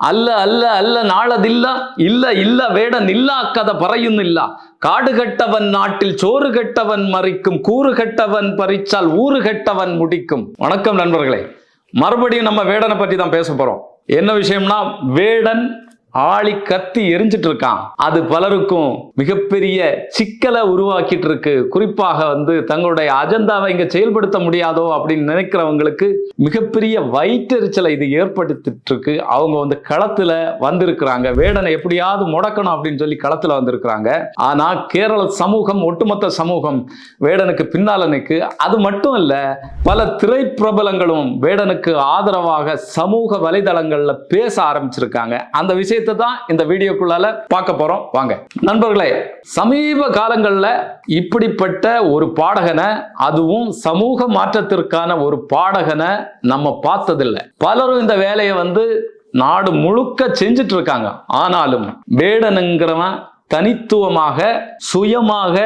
അല്ല അല്ല അല്ല നാളതില്ല ഇല്ല ഇല്ല വേടനില്ല കഥ പറയുന്നില്ല കാട് കെട്ടവൻ നാട്ടിൽ ചോറ് കെട്ടവൻ മറിക്കും கூறு கெட்டவன் பறிச்சால் ஊரு கெட்டவன் முடிக்கும் வணக்கம் நண்பர்களே மறுபடியும் நம்ம வேடனை பற்றி தான் பேச போறோம் என்ன விஷயம்னா வேடன் ஆளி கத்தி எரிஞ்சிட்டு இருக்கான் அது பலருக்கும் மிகப்பெரிய சிக்கலை உருவாக்கிட்டு இருக்கு குறிப்பாக வந்து தங்களுடைய அஜெண்டாவை இங்க செயல்படுத்த முடியாதோ அப்படின்னு நினைக்கிறவங்களுக்கு மிகப்பெரிய வயிற்றெரிச்சலை இது ஏற்படுத்திட்டு இருக்கு அவங்க வந்து களத்துல வந்திருக்கிறாங்க. வேடனை எப்படியாவது முடக்கணும் அப்படின்னு சொல்லி களத்துல வந்திருக்கிறாங்க. ஆனா கேரள சமூகம் ஒட்டுமொத்த சமூகம் வேடனுக்கு பின்னால நிற்கு அது மட்டும் இல்ல பல திரைப்பிரபலங்களும் வேடனுக்கு ஆதரவாக சமூக வலைதளங்கள்ல பேச ஆரம்பிச்சிருக்காங்க. அந்த விஷயத்தை தான் இந்த வீடியோக்குள்ளால பார்க்க போறோம். வாங்க. நண்பர்களே சமீப காலங்களில் இப்படிப்பட்ட ஒரு பாடகனை அதுவும் சமூக மாற்றத்திற்கான ஒரு பாடகனை நம்ம பார்த்ததில்லை. பலரும் இந்த வேலையை வந்து நாடு முழுக்க செஞ்சுட்டு இருக்காங்க ஆனாலும் வேடனுங்கிறவன் தனித்துவமாக சுயமாக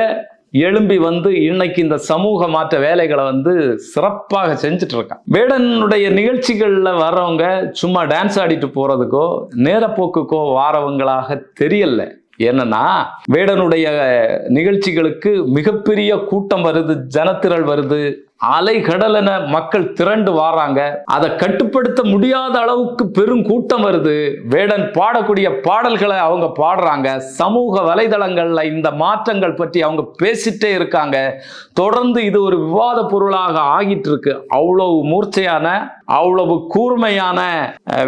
எழும்பி வந்து இன்னைக்கு இந்த சமூக மாற்ற வேலைகளை வந்து சிறப்பாக செஞ்சுட்டு இருக்கான். வேடனுடைய நிகழ்ச்சிகளில் வர்றவங்க சும்மா டான்ஸ் ஆடிட்டு போறதுக்கோ நேரப்போக்குக்கோ வாரவங்களாக தெரியல. என்னன்னா வேடனுடைய நிகழ்ச்சிகளுக்கு மிகப்பெரிய கூட்டம் வருது ஜனத்திரள் வருது அலை கடலென மக்கள் திரண்டு வாராங்க. அதை கட்டுப்படுத்த முடியாத அளவுக்கு பெரும் கூட்டம் வருது. வேடன் பாடக்கூடிய பாடல்களை அவங்க பாடுறாங்க. சமூக வலைதளங்கள்ல இந்த மாற்றங்கள் பற்றி அவங்க பேசிட்டே இருக்காங்க. தொடர்ந்து இது ஒரு விவாத பொருளாக ஆகிட்டு இருக்கு அவ்வளவு மூர்ச்சையான அவ்வளவு கூர்மையான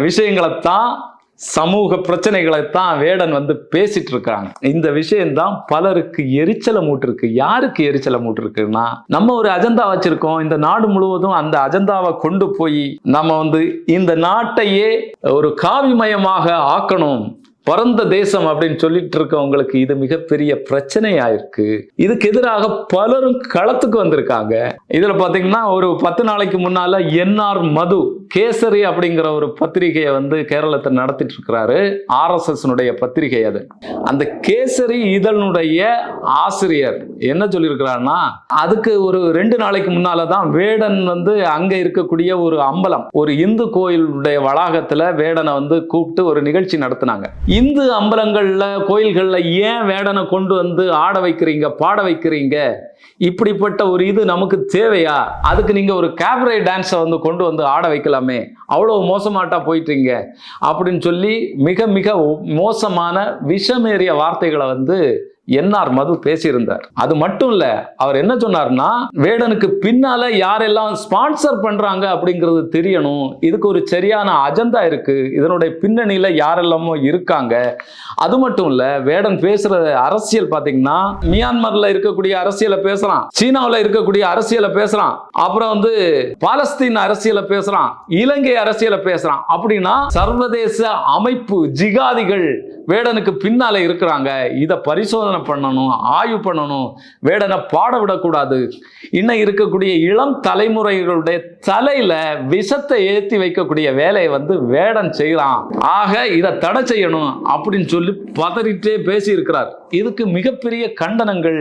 விஷயங்களை விஷயங்களைத்தான் சமூக பிரச்சனைகளை தான் வேடன் வந்து பேசிட்டு இருக்காங்க இந்த விஷயம்தான் பலருக்கு எரிச்சலை மூட்டிருக்கு. யாருக்கு எரிச்சலை மூட்டிருக்குன்னா நம்ம ஒரு அஜெண்டா வச்சிருக்கோம். இந்த நாடு முழுவதும் அந்த அஜெண்டாவை கொண்டு போய் நம்ம வந்து இந்த நாட்டையே ஒரு காவிமயமாக ஆக்கணும். பரந்த தேசம் அப்படின்னு சொல்லிட்டு இருக்கவங்களுக்கு இது மிகப்பெரிய பிரச்சனையாயிருக்கு. இதுக்கு எதிராக பலரும் களத்துக்கு வந்திருக்காங்க. இதுல பாத்தீங்கன்னா ஒரு பத்து நாளைக்கு முன்னால என்ஆர் மது கேசரி அப்படிங்கிற ஒரு பத்திரிகையை வந்து கேரளத்தில் நடத்திட்டு இருக்கிறாரு ஆர்எஸ்எஸ்னுடைய பத்திரிகை அது. அந்த கேசரி இதழனுடைய ஆசிரியர் என்ன சொல்லியிருக்கிறாருன்னா அதுக்கு ஒரு ரெண்டு நாளைக்கு முன்னால தான் வேடன் வந்து அங்கே இருக்கக்கூடிய ஒரு அம்பலம் ஒரு இந்து கோயிலுடைய வளாகத்தில் வேடனை வந்து கூப்பிட்டு ஒரு நிகழ்ச்சி நடத்தினாங்க. இந்து அம்பலங்களில் கோயில்களில் ஏன் வேடனை கொண்டு வந்து ஆட வைக்கிறீங்க பாட வைக்கிறீங்க? இப்படிப்பட்ட ஒரு இது நமக்கு தேவையா? அதுக்கு நீங்க ஒரு கேபரே டான்ஸை வந்து கொண்டு வந்து ஆட வைக்கலாமே. அவ்வளவு மோசமாட்டா போயிட்டீங்க. அப்படின்னு சொல்லி மிக மிக மோசமான விஷமேறிய வார்த்தைகளை வந்து என்ஆர் மது பேசியிருந்தார். அது மட்டும் இல்ல அவர் என்ன சொன்னார்னா வேடனுக்கு பின்னால யாரெல்லாம் ஸ்பான்சர் பண்றாங்க அப்படிங்கிறது தெரியணும். இதுக்கு ஒரு சரியான அஜெண்டா இருக்கு. இதனுடைய பின்னணியில யாரெல்லாமோ இருக்காங்க. அது மட்டும் இல்ல வேடன் பேசுற அரசியல் பாத்தீங்கன்னா மியான்மர்ல இருக்கக்கூடிய அரசியலை பேசுறான். சீனாவில் இருக்கக்கூடிய அரசியலை பேசுறான். அப்புறம் வந்து பாலஸ்தீன் அரசியலை பேசுறான். இலங்கை அரசியலை பேசுறான். அப்படின்னா சர்வதேச அமைப்பு ஜிகாதிகள் வேடனுக்கு பின்னால் இருக்கிறாங்க. இதை பரிசோதனை பண்ணணும் ஆய்வு பண்ணணும். வேடனை பாட விடக்கூடாது. இன்னும் இருக்கக்கூடிய இளம் தலைமுறைகளுடைய தலையில விஷத்தை ஏற்றி வைக்கக்கூடிய வேலையை வந்து வேடன் செய்கிறான் ஆக இதை தடை செய்யணும் அப்படின்னு சொல்லி பதறிட்டே பேசியிருக்கிறார். இதுக்கு மிகப்பெரிய கண்டனங்கள்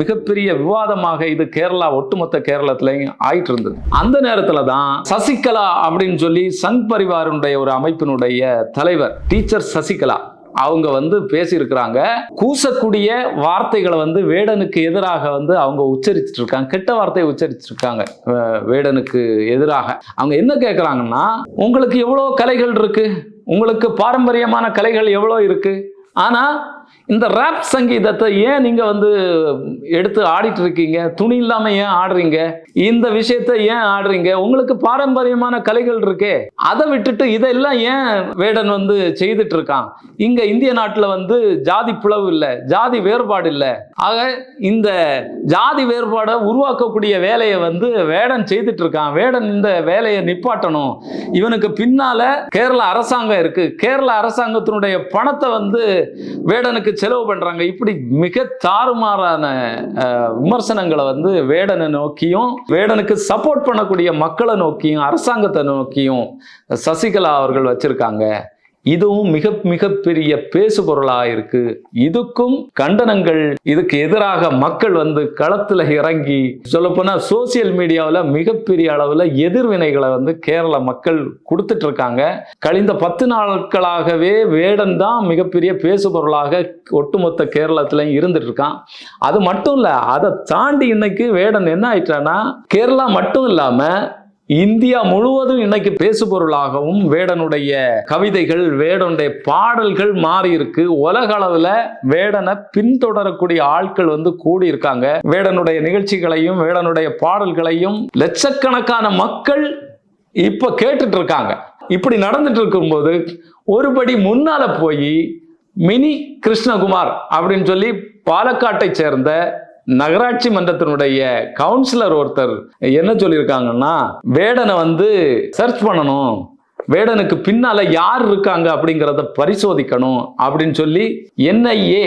மிகப்பெரிய விவாதமாக இது கேரளா ஒட்டுமொத்த கேரளத்திலையும் ஆயிட்டு இருந்தது அந்த நேரத்தில் தான் சசிகலா அப்படின்னு சொல்லி சங் பரிவாருடைய ஒரு அமைப்பினுடைய தலைவர் டீச்சர் சசிகலா. அவங்க வந்து பேசியிருக்கிறாங்க. கூசக்கூடிய வார்த்தைகளை வந்து வேடனுக்கு எதிராக வந்து அவங்க உச்சரிச்சுட்டு இருக்காங்க கெட்ட வார்த்தையை உச்சரிச்சிருக்காங்க வேடனுக்கு எதிராக. அவங்க என்ன கேட்குறாங்கன்னா உங்களுக்கு எவ்வளோ கலைகள் இருக்கு? உங்களுக்கு பாரம்பரியமான கலைகள் எவ்வளோ இருக்கு? ஆனால் இந்த ரேப் சங்கீதத்தை ஏன் நீங்கள் வந்து எடுத்து ஆடிட்டு இருக்கீங்க துணி இல்லாமல் ஏன் ஆடுறீங்க? இந்த விஷயத்தை ஏன் ஆடுறீங்க? உங்களுக்கு பாரம்பரியமான கலைகள் இருக்கே. அதை விட்டுட்டு இதெல்லாம் ஏன் வேடன் வந்து செய்துட்டு இருக்கான் இங்கே இந்திய நாட்டில் வந்து ஜாதி பிளவு இல்லை ஜாதி வேறுபாடு இல்லை. ஆக இந்த ஜாதி வேறுபாடை உருவாக்கக்கூடிய வேலையை வந்து வேடன் செய்துட்டு இருக்கான் வேடன் இந்த வேலையை நிப்பாட்டணும். இவனுக்கு பின்னால கேரள அரசாங்கம் இருக்கு. கேரள அரசாங்கத்தினுடைய பணத்தை வந்து வேடனுக்கு செலவு பண்றாங்க. இப்படி மிக தாறுமாறான விமர்சனங்களை வந்து வேடனை நோக்கியும் வேடனுக்கு சப்போர்ட் பண்ணக்கூடிய மக்களை நோக்கியும் அரசாங்கத்தை நோக்கியும் சசிகலா அவர்கள் வச்சிருக்காங்க. இதுவும் மிக மிகப்பெரிய பேசு பொருளாக இருக்கு. இதுக்கும் கண்டனங்கள் இதுக்கு எதிராக மக்கள் வந்து களத்துல இறங்கி சொல்லப்போனால் சோசியல் மீடியாவில் மிகப்பெரிய அளவில் எதிர்வினைகளை வந்து கேரள மக்கள் கொடுத்துட்டு இருக்காங்க கழிந்த பத்து நாட்களாகவே வேடன் தான் மிகப்பெரிய பேசு பொருளாக ஒட்டுமொத்த கேரளத்துல இருந்துட்டு இருக்கான் அது மட்டும் இல்ல அதை தாண்டி இன்னைக்கு வேடன் என்ன ஆயிட்டான்னா கேரளா மட்டும் இல்லாம இந்தியா முழுவதும் இன்னைக்கு பேசு பொருளாகவும் வேடனுடைய கவிதைகள் வேடனுடைய பாடல்கள் மாறி இருக்கு உலக அளவுல வேடனை பின்தொடரக்கூடிய ஆட்கள் வந்து கூடி இருக்காங்க வேடனுடைய நிகழ்ச்சிகளையும் வேடனுடைய பாடல்களையும் லட்சக்கணக்கான மக்கள் இப்ப கேட்டுட்டு இருக்காங்க இப்படி நடந்துட்டு இருக்கும்போது ஒருபடி முன்னால போய் மினி கிருஷ்ணகுமார் அப்படின்னு சொல்லி பாலக்காட்டை சேர்ந்த நகராட்சி மன்றத்தினுடைய கவுன்சிலர் ஒருத்தர் என்ன சொல்லியிருக்காங்கன்னா வேடனை வந்து சர்ச் பண்ணணும். வேடனுக்கு பின்னால யார் இருக்காங்க அப்படிங்கிறத பரிசோதிக்கணும் அப்படின்னு சொல்லி என்ஐஏ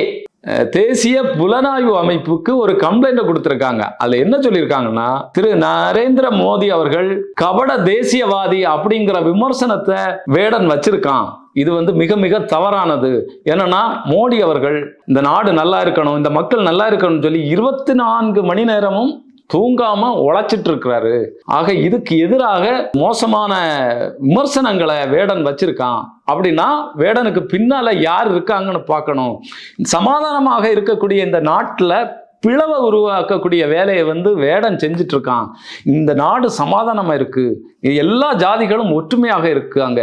தேசிய புலனாய்வு அமைப்புக்கு ஒரு கம்ப்ளைண்ட் கொடுத்திருக்காங்க. அதுல என்ன சொல்லியிருக்காங்கன்னா திரு நரேந்திர மோடி அவர்கள் கபட தேசியவாதி அப்படிங்கிற விமர்சனத்தை வேடன் வச்சிருக்கான். இது வந்து மிக மிக தவறானது. என்னன்னா மோடி அவர்கள் இந்த நாடு நல்லா இருக்கணும் இந்த மக்கள் நல்லா இருக்கணும்னு சொல்லி இருபத்தி நான்கு மணி நேரமும் தூங்காம உழைச்சிட்டு இருக்கிறாரு ஆக இதுக்கு எதிராக மோசமான விமர்சனங்களை வேடன் வச்சிருக்கான். அப்படின்னா வேடனுக்கு பின்னால யார் இருக்காங்கன்னு பார்க்கணும். சமாதானமாக இருக்கக்கூடிய இந்த நாட்டில் பிளவை உருவாக்கக்கூடிய வேலையை வந்து வேடன் செஞ்சுட்டு இருக்கான் இந்த நாடு சமாதானமாக இருக்குது எல்லா ஜாதிகளும் ஒற்றுமையாக இருக்காங்க.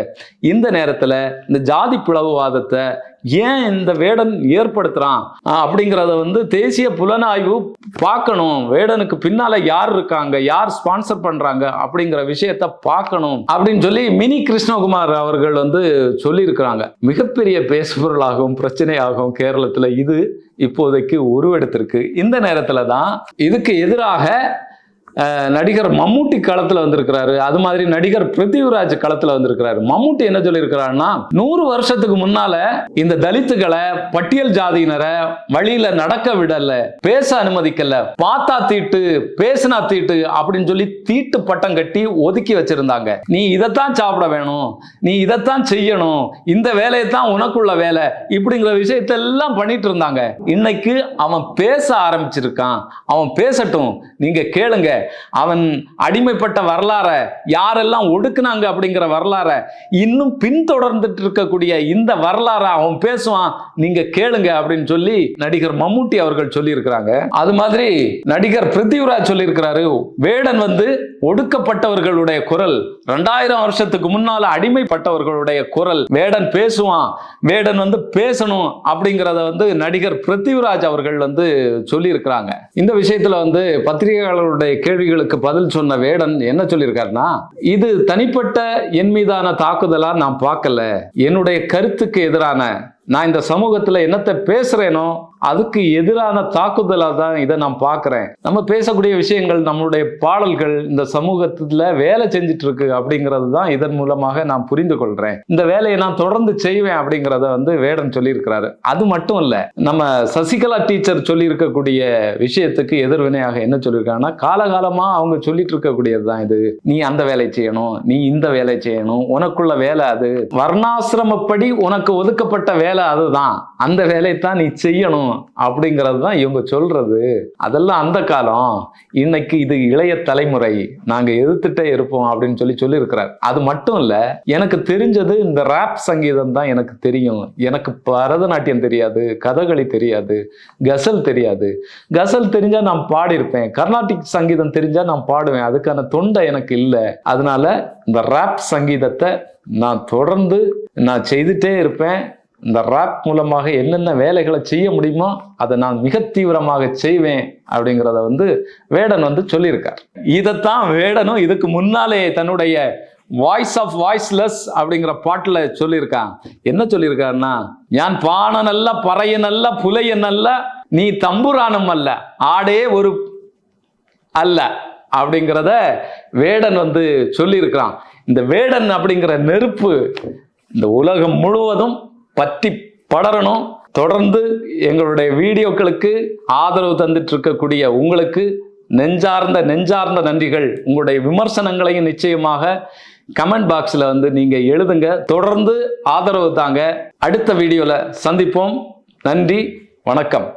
இந்த நேரத்தில் இந்த ஜாதி பிளவுவாதத்தை ஏன் இந்த வேடன் ஏற்படுத்துறான்? அப்படிங்கிறத வந்து தேசிய புலனாய்வு பார்க்கணும். வேடனுக்கு பின்னால யார் இருக்காங்க? யார் ஸ்பான்சர் பண்றாங்க? அப்படிங்கிற விஷயத்த பார்க்கணும். அப்படின்னு சொல்லி மினி கிருஷ்ணகுமார் அவர்கள் வந்து சொல்லியிருக்கிறாங்க. மிகப்பெரிய பேசுபொருளாகவும் பிரச்சனையாகவும் கேரளத்துல இது இப்போதைக்கு உருவெடுத்திருக்கு. இந்த நேரத்துல தான் இதுக்கு எதிராக நடிகர் மம்மூட்டி களத்துல வந்திருக்கிறாரு. அது மாதிரி நடிகர் பிருத்திவிராஜ் களத்துல வந்திருக்கிறாரு. மம்முட்டி என்ன சொல்லியிருக்கிறாருன்னா நூறு வருஷத்துக்கு முன்னால இந்த தலித்துகளை பட்டியல் ஜாதியினரை வழியில நடக்க விடல பேச அனுமதிக்கல பார்த்தா தீட்டு பேசினா தீட்டு அப்படின்னு சொல்லி தீட்டு பட்டம் கட்டி ஒதுக்கி வச்சிருந்தாங்க. நீ இதைத்தான் சாப்பிட வேணும் நீ இதைத்தான் செய்யணும் இந்த வேலையை தான் உனக்குள்ள வேலை இப்படிங்கிற விஷயத்தெல்லாம் பண்ணிட்டு இருந்தாங்க. இன்னைக்கு அவன் பேச ஆரம்பிச்சிருக்கான். அவன் பேசட்டும். நீங்க கேளுங்க. அவன் அடிமைப்பட்ட வரலாற யாரெல்லாம் ஒடுக்குனாங்க அப்படிங்கிற வரலாற இன்னும் பின்தொடர்ந்துட்டு இருக்கக்கூடிய இந்த வரலாற அவன் பேசுவான் நீங்க கேளுங்க அப்படின்னு சொல்லி நடிகர் மம்மூட்டி அவர்கள் சொல்லி இருக்கிறாங்க அது மாதிரி நடிகர் பிருத்திவிராஜ் சொல்லியிருக்கிறாரு வேடன் வந்து ஒடுக்கப்பட்டவர்களுடைய குரல் ரெண்டாயிரம் வருஷத்துக்கு முன்னால அடிமைப்பட்டவர்களுடைய குரல் வேடன் பேசுவான் வேடன் வந்து பேசணும் அப்படிங்கிறத வந்து நடிகர் பிருத்திவிராஜ் அவர்கள் வந்து சொல்லியிருக்கிறாங்க. இந்த விஷயத்துல வந்து பத்திரிகையாளருடைய கேள்விகளுக்கு பதில் சொன்ன வேடன் என்ன சொல்லியிருக்காருன்னா இது தனிப்பட்ட என் மீதான தாக்குதலா நான் பார்க்கல. என்னுடைய கருத்துக்கு எதிரான நான் இந்த சமூகத்துல என்னத்தை பேசுறேனோ அதுக்கு எதிரான தாக்குதலா தான் இதை நான் பாக்குறேன் நம்ம பேசக்கூடிய விஷயங்கள் நம்மளுடைய பாடல்கள் இந்த சமூகத்துல வேலை செஞ்சுட்டு இருக்கு அப்படிங்கிறது தான் இதன் மூலமாக நான் புரிந்து கொள்றேன். இந்த வேலையை நான் தொடர்ந்து செய்வேன் அப்படிங்கிறத வந்து வேடன் சொல்லியிருக்கிறாரு. அது மட்டும் இல்ல நம்ம சசிகலா டீச்சர் சொல்லி இருக்கக்கூடிய விஷயத்துக்கு எதிர்வினையாக என்ன சொல்லியிருக்காங்கன்னா காலகாலமா அவங்க சொல்லிட்டு இருக்கக்கூடியது தான் இது. நீ அந்த வேலை செய்யணும் நீ இந்த வேலை செய்யணும் உனக்குள்ள வேலை அது. வர்ணாசிரமப்படி உனக்கு ஒதுக்கப்பட்ட வேலை அதுதான். அந்த வேலையை தான் நீ செய்யணும் அப்படிங்கிறது தான் இவங்க சொல்றது. அதெல்லாம் அந்த காலம். இன்னைக்கு இது இளைய தலைமுறை. நாங்க எதிர்த்துட்டே இருப்போம் அப்படின்னு சொல்லி சொல்லியிருக்கிறார். அது மட்டும் இல்ல எனக்கு தெரிஞ்சது இந்த ரேப் சங்கீதம் தான் எனக்கு தெரியும். எனக்கு பரதநாட்டியம் தெரியாது கதகளி தெரியாது கசல் தெரியாது. கசல் தெரிஞ்சா நான் பாடியிருப்பேன். கர்நாடிக் சங்கீதம் தெரிஞ்சா நான் பாடுவேன். அதுக்கான தொண்டை எனக்கு இல்லை. அதனால இந்த ரேப் சங்கீதத்தை நான் தொடர்ந்து நான் செய்துட்டே இருப்பேன். இந்த ராக் மூலமாக என்னென்ன வேலைகளை செய்ய முடியுமோ அதை நான் மிக தீவிரமாக செய்வேன் அப்படிங்கிறத வந்து வேடன் வந்து சொல்லியிருக்கார். இதைத்தான் வேடனும் இதுக்கு முன்னாலே தன்னுடைய வாய்ஸ் ஆஃப் வாய்ஸ்லெஸ் அப்படிங்கிற பாட்டில் சொல்லியிருக்கான். என்ன சொல்லியிருக்காருன்னா ஞான் நல்ல பறையனல்ல அல்ல நீ தம்புரானம் அல்ல ஆடே ஒரு அல்ல அப்படிங்கிறத வேடன் வந்து சொல்லியிருக்கிறான். இந்த வேடன் அப்படிங்கிற நெருப்பு இந்த உலகம் முழுவதும் பற்றி படரணும். தொடர்ந்து எங்களுடைய வீடியோக்களுக்கு ஆதரவு தந்துட்டு இருக்கக்கூடிய உங்களுக்கு நெஞ்சார்ந்த நெஞ்சார்ந்த நன்றிகள். உங்களுடைய விமர்சனங்களையும் நிச்சயமாக கமெண்ட் பாக்ஸில் வந்து நீங்கள் எழுதுங்க. தொடர்ந்து ஆதரவு தாங்க. அடுத்த வீடியோவில் சந்திப்போம். நன்றி. வணக்கம்.